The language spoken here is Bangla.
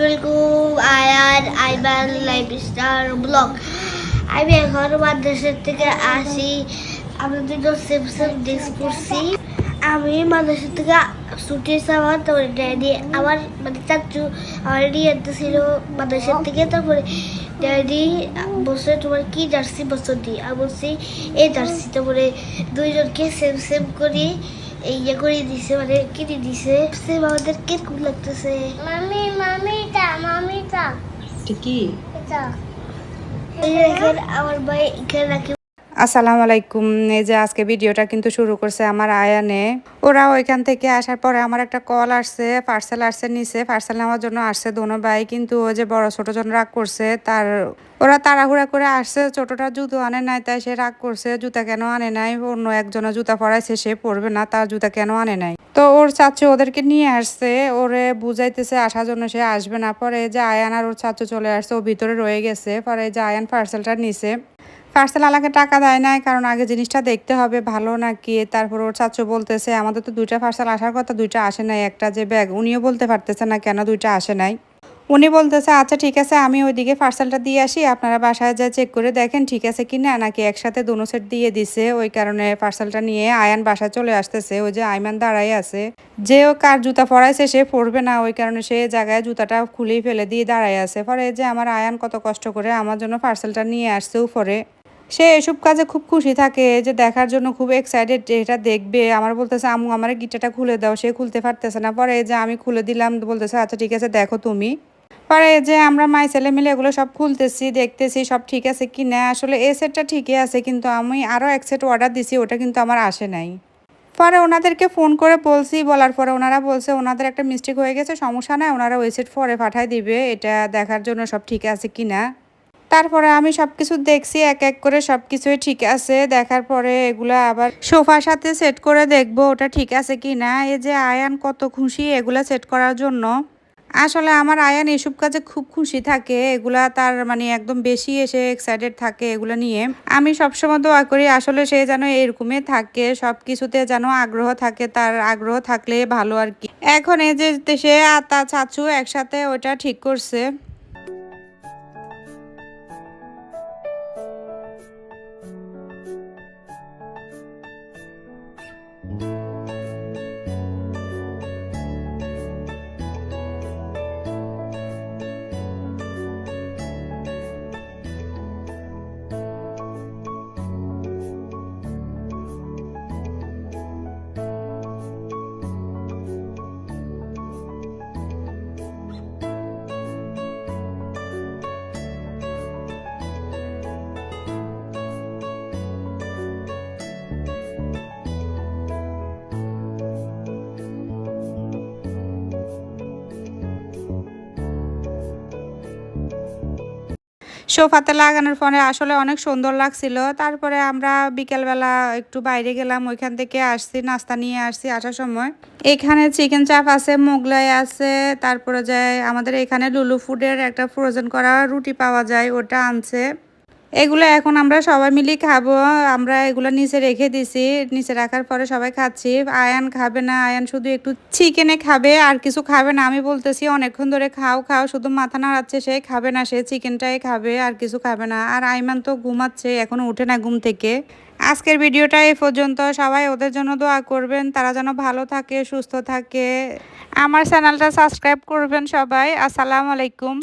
Ayan Aiban life star blog আমি এখন মাদ্রাসার থেকে আসি আমরা দুটো সেম সেম ড্রেস পরছি আমি মাদ্রাসা থেকে ছুটি যাওয়ার তারপরে ড্যাডি আমার মানে চাচু আমার নিয়ে ছিল মাদ্রাসার থেকে তারপরে ড্যাডি বসে তোমার কি জার্সি বছর দি আমি বলছি এই জার্সি তারপরে দুইজনকে সেম সেম করে এই ইয়ে করে দিছে মানে কেটে দিছে। সে আমাদের কীরকম লাগতেছে। মামি মামিটা মামিটা। এটা কি? এটা। আমার ভাই এখানে রাখি। আসসালামু আলাইকুম। এই যে আজকে ভিডিওটা কিন্তু শুরু করছে আমার আয়ানে। ওরা ওইখান থেকে আসার পরে আমার একটা কল আসছে পার্সেল আসছে নিচে। পার্সেল নেওয়ার জন্য আসছে দোনো ভাই, কিন্তু ও যে বড় ছোট জন রাগ করছে, তার ওরা তাড়াহুড়া করে আসছে, ছোটটা জুতো আনে নাই, তাই সে রাগ করছে, জুতা কেন আনে নাই? অন্য একজনের জুতা পরাইছে, সে পরবে না, তার জুতা কেন আনে নাই? তো ওর চাচু ওদেরকে নিয়ে আসছে, ওরে বুঝাইতেছে, আসার জন্য সে আসবে না। পরে যে আয়ান আর ওর চাচু চলে আসছে, ও ভিতরে রয়ে গেছে। পরে যে আয়ান পার্সেলটা নিছে। পার্সেল আলাকে টাকা দেয় নাই, কারণ আগে জিনিসটা দেখতে হবে, ভালো নাকি তারপর ওর চাচু বলতেছে, আমাদের তো দুইটা পার্সেল আসার কথা, দুইটা আসে নাই, একটা যে ব্যাগ উনিও বলতে পারতেছে না, কেন দুইটা আসে নাই? উনি বলতেছে আচ্ছা ঠিক আছে, আমি ওইদিকে পার্সেলটা দিয়ে আসি, আপনারা বাসায় যা চেক করে দেখেন, ঠিক আছে কি না? নাকি একসাথে দুনো সেট দিয়ে দিছে, ওই কারণে পার্সেলটা নিয়ে আয়ান বাসায় চলে আসতেছে, ওই যে আইমান দাঁড়াই আছে। যে ও কার জুতা পরাইছে, সে পরবে না, ওই কারণে সে জায়গায় জুতাটা খুলেই ফেলে দিয়ে দাঁড়াই আছে। পরে যে আমার আয়ান কত কষ্ট করে আমার জন্য পার্সেলটা নিয়ে আসছে উপরে। সে এসব কাজে খুব খুশি থাকে যে দেখার জন্য খুব এক্সাইটেড যে এটা দেখবে। আমার বলতেছে আমু আমার গিটারটা খুলে দাও, সে খুলতে পারতেছে না। পরে যে আমি খুলে দিলাম, বলতেছে আচ্ছা ঠিক আছে, দেখো তুমি। পরে যে আমরা মাই ছেলে মিলে এগুলো সব খুলতেছি, দেখতেছি, সব ঠিক আছে কি না আসলে এ সেটটা ঠিকই আছে, কিন্তু আমি আরও এক সেট অর্ডার দিছি, ওটা কিন্তু আমার আসে নাই। পরে ওনাদেরকে ফোন করে বলছি, বলার পরে ওনারা বলছে, ওনাদের একটা মিস্টেক হয়ে গেছে, সমস্যা নাই, ওনারা ওই সেট পরে পাঠায় দিবে, এটা দেখার জন্য সব ঠিক আছে কি না তারপরে আমি সব কিছু দেখছি, এক এক করে সব কিছুই ঠিক আছে। দেখার পরে এগুলো আবার সোফার সাথে সেট করে দেখব ওটা ঠিক আছে কি না এই যে আয়ান কত খুশি এগুলা সেট করার জন্য। আসলে আমার আয়ান এসব কাজে খুব খুশি থাকে, এগুলা তার মানে একদম বেশি এসে এক্সাইটেড থাকে এগুলো নিয়ে। আমি সবসময় দোয়া করি, আসলে সে যেন এরকমই থাকে সব কিছুতে যেন আগ্রহ থাকে, তার আগ্রহ থাকলে ভালো আর কি। এখন এই যে সে আর তার চাচু একসাথে ওটা ঠিক করছে। সোফাতে লাগানোর ফলে আসলে অনেক সুন্দর লাগছিল। তারপরে আমরা বিকেলবেলা একটু বাইরে গেলাম, ওইখান থেকে আসছি, নাস্তা নিয়ে আসছি আসার সময়। এখানে চিকেন চাপ আছে, মোগলাই আছে, তারপরে যায় আমাদের এখানে লুলু ফুডের একটা ফ্রোজেন করা রুটি পাওয়া যায়, ওটা আনছে। এগুলো এখন আমরা সবাই মিলে খাব। আমরা এগুলো নিচে রেখে দিছি। নিচে রাখার পরে সবাই খাচ্ছি। আয়ান খাবে না। আয়ান শুধু একটু চিকেনে খাবে, আর কিছু খাবে না। আমি বলতেছি, অনেকক্ষণ ধরে খাও খাও। শুধু মাথা নাড়াচ্ছে সে, খাবে না সে। চিকেনটাই খাবে, আর কিছু খাবে না। আর আইমান তো ঘুমাচ্ছে, এখনও উঠে না ঘুম থেকে। আজকের ভিডিওটা এই পর্যন্ত। সবাই ওদের জন্য দোয়া করবেন। তারা যেন ভালো থাকে, সুস্থ থাকে। আমার চ্যানেলটা সাবস্ক্রাইব করবেন সবাই। আসসালামু আলাইকুম।